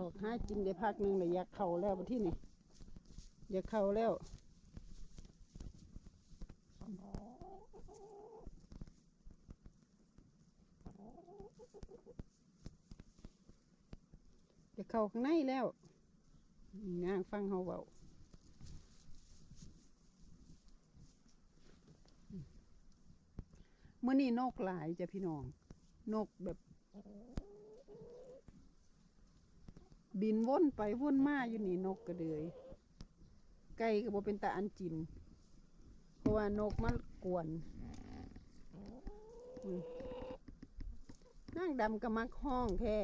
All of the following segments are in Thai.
ออกหากินได้พักหนึ่งเลยอยากเข่าแล้วบัดที่นี่อยากเข่าแล้วจะเข้าข้างในแล้วนางฟังเขาเบาเมื่อนี้นกหลายจ้ะพี่น้อง นกแบบ บินวนไปวนมาอยู่นี่นกกระเดยไก่ก็บ่เป็นตาอันจิน เพราะว่านกมันกวนนั่งดำก็มักห้องแท้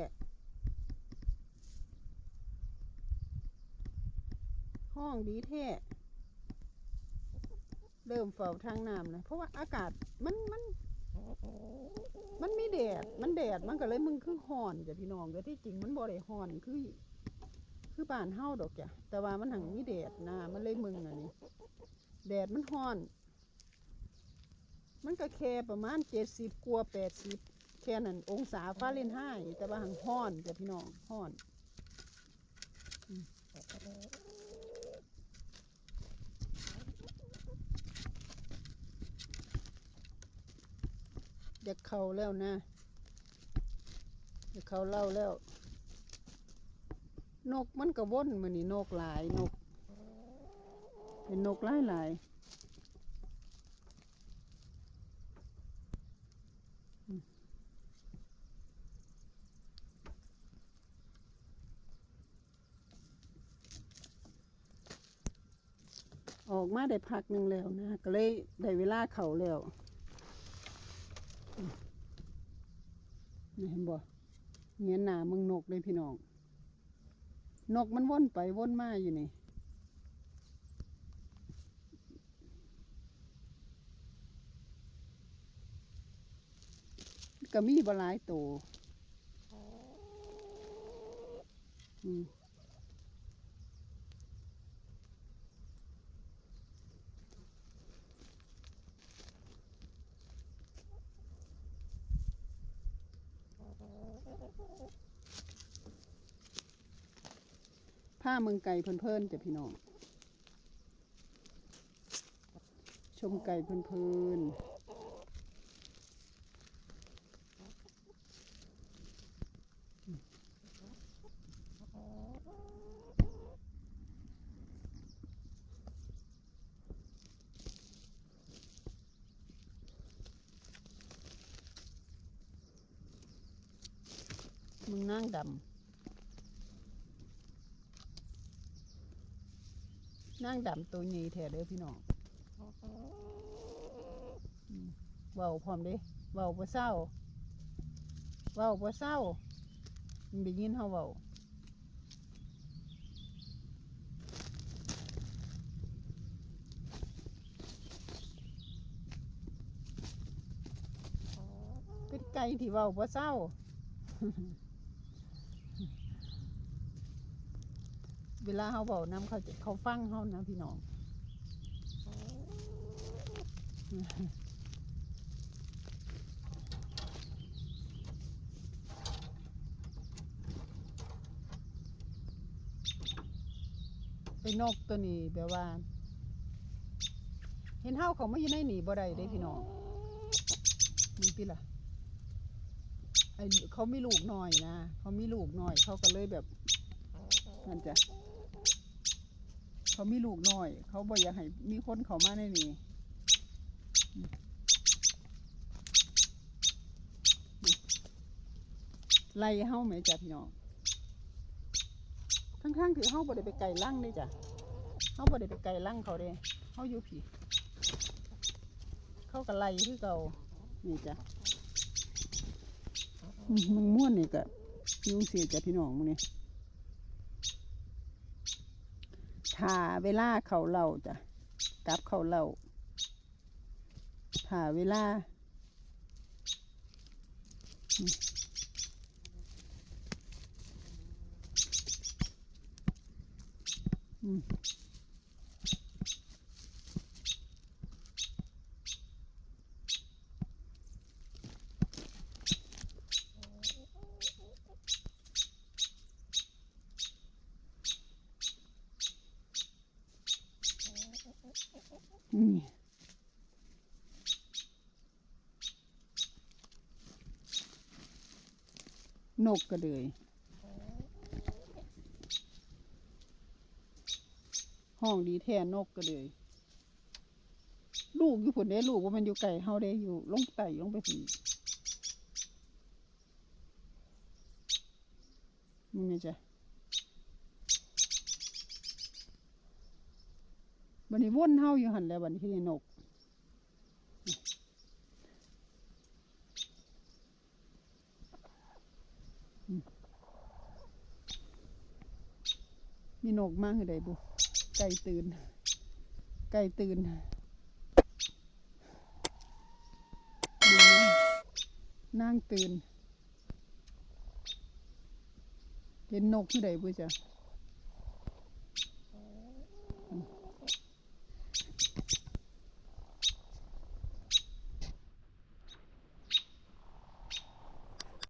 ห้องดีแท้เริ่มเฝ้าทางน้ำเลยเพราะว่าอากาศมันมัน มันมีแดด มันแดดมันก็เลยมึงคือห่อนจ้ะพี่น้องแต่ที่จริงมันบ่ได้ห่อนคือ คือบ้านเฮาดอกจ้ะแต่ว่ามันหังมีแดดนะมันเลยมึงอันนี้ แดดมันห่อน มันก็แค่ประมาณเจ็ดสิบกว่าแปดสิบแค่นั้นองศาฟาเรนไฮต์แต่ว่าหังห่อนจ้ะพี่น้องห่อนอืมอยากเข้าแล้วนะอยากเข้าเล่าแล้ว นกมันก็ว่นมันนี่นกหลายนก เป็นนกหลายหลายออกมาได้พักหนึ่งแล้วนะ ก็เลยได้เวลาเขาแล้วนี่เห็นบ่เงี้ยหนามึงนกเลยพี่น้อง นกมันว่นไปว่นมาอยู่นี่ ก็มีบหลายโตวอืม ผ้าเมืองไก่เพลินๆจ้ะพี่น้อง ชมไก่เพลินๆมึงนั่งดำ นั่งดำตัวใหญ่แท้เด้อพี่น้องเว้าพร้อมเด้เว้าบ่เศร้าเว้าบ่เศร้ามึงได้ยินเฮาเว้าเป็นไก่ที่เว้าบ่เศร้า เวลาเขาบอกน้ำเขาจะเขาฟังเขานะพี่น้องไอ้นกตัวนี้แบบว่า เห็นเฮาเขาไม่ยู่ในหนีบ่ได้เด้พี่น้องนี่พี่ล่ะไอ้เขามีลูกหน้อยนะเขามีลูกหน้อย เขาก็เลยแบบนั่นจ้ะ เขามีลูกน้อย เขาบอกอยากให้มีคนเขามาในนี้อืมนี่ไล่เฮ้าไหมจ้ะพี่น้องทั้งๆที่เฮ้าบ่ได้ไปไก่ลั่งเลยจ้ะเฮ้าบ่ได้ไปไก่ลั่งเขาเด้เฮ้าอยู่ผีเข้าก็ไล่คือเก่านี่จ้ะมึงม่วนนี่ก็ยุ่งเสียจ้ะพี่น้องมึงนี่ ถ่าเวลาเขาเล่าจ้ะกลับเขาเล่าถ่าเวลาอืม นี่นกก็เลยห้องดีแท้นกก็เลยลูกอยู่ผุนเด้ลูกว่ามันอยู่ไก่เฮาเด้อยู่ลงไต่ลงไปผุนมึงไงจ้ะ บันนี้วนเฮาอยู่หันแล้วบัดนที่นี่นกมีนกมากคือใดบุไก่ตื่น ไก่ตื่น นั่งตื่น เห็นนกคือใดบุจ้ะ